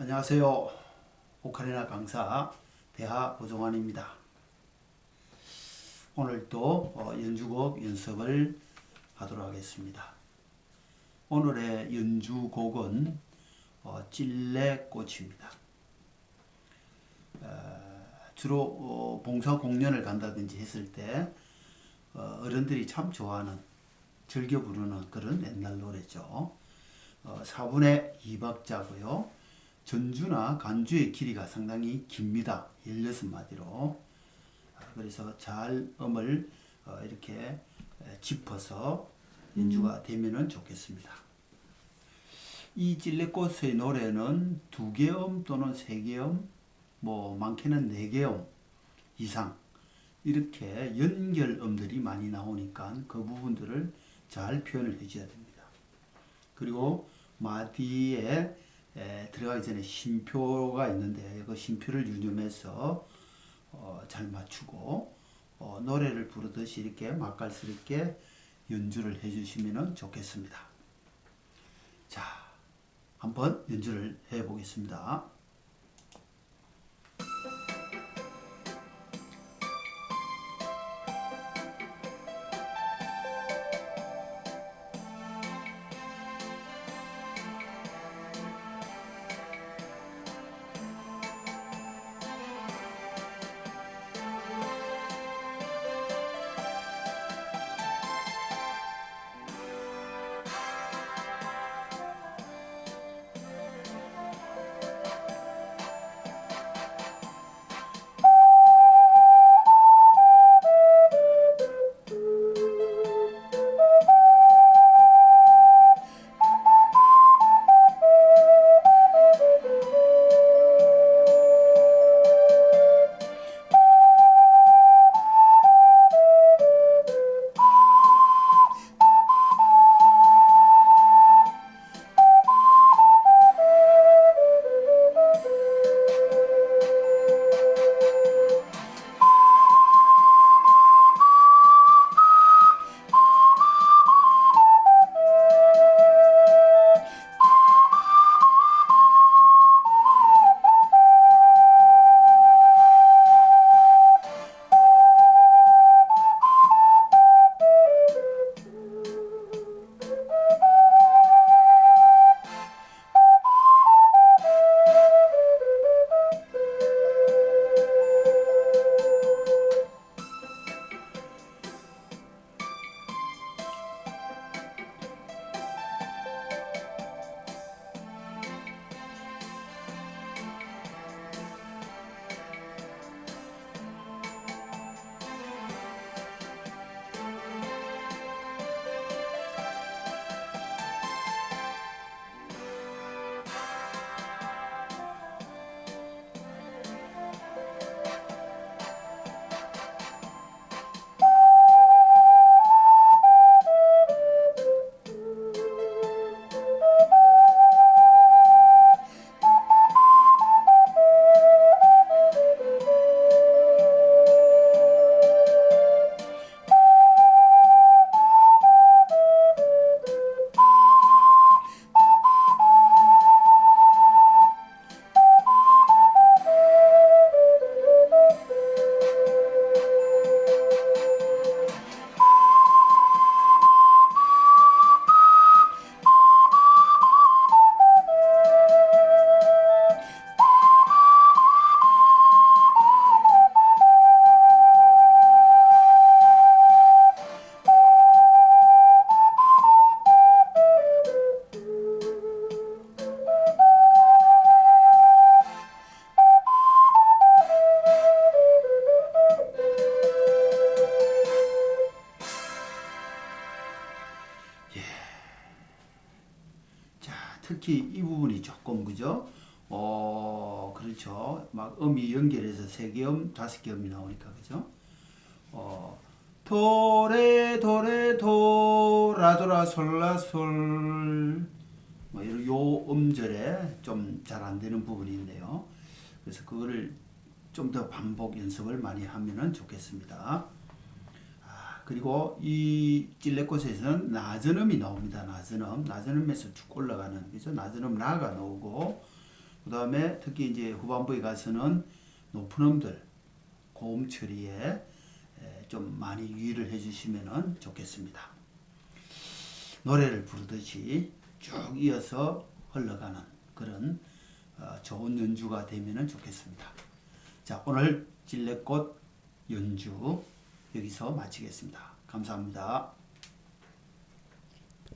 안녕하세요. 오카리나 강사 대하 오종환입니다. 오늘 또 어, 연주곡 연습을 하도록 하겠습니다. 오늘의 연주곡은 어, 찔레꽃입니다. 어, 주로 어, 봉사 공연을 간다든지 했을 때 어, 어른들이 참 좋아하는 즐겨 부르는 그런 옛날 노래죠. 어, 4분의 2박자고요. 전주나 간주의 길이가 상당히 깁니다. 16마디로. 아, 그래서 잘 음을 어, 이렇게 에, 짚어서 연주가 되면은 좋겠습니다. 이 찔레꽃의 노래는 두 개음 또는 세 개음, 뭐 많게는 네 개음 이상 이렇게 연결음들이 많이 나오니까 그 부분들을 잘 표현을 해줘야 됩니다. 그리고 마디에 에, 들어가기 전에 쉼표가 있는데 그 쉼표를 유념해서 어, 잘 맞추고 어, 노래를 부르듯이 이렇게 맛깔스럽게 연주를 해주시면 좋겠습니다. 자, 한번 연주를 해보겠습니다. 자, 특히 이 부분이 조금 그죠? 어, 그렇죠. 막 음이 연결해서 세 개음, 다섯 개음이 나오니까 그죠? 어, 도레 도레 도라도라 솔라솔 뭐 이런 요 음절에 좀 잘 안 되는 부분이 있네요. 그래서 그거를 좀 더 반복 연습을 많이 하면은 좋겠습니다. 아, 그리고 이 찔레꽃에서는 낮은 음이 나옵니다. 낮은 음, 낮은 음에서 쭉 올라가는 그죠? 낮은 음 라가 나오고 그 다음에 특히 이제 후반부에 가서는 높은 음들, 고음 처리에 에, 좀 많이 유의를 해주시면 좋겠습니다. 노래를 부르듯이 쭉 이어서 흘러가는 그런 어, 좋은 연주가 되면 좋겠습니다. 자, 오늘 찔레꽃 연주 여기서 마치겠습니다. 감사합니다.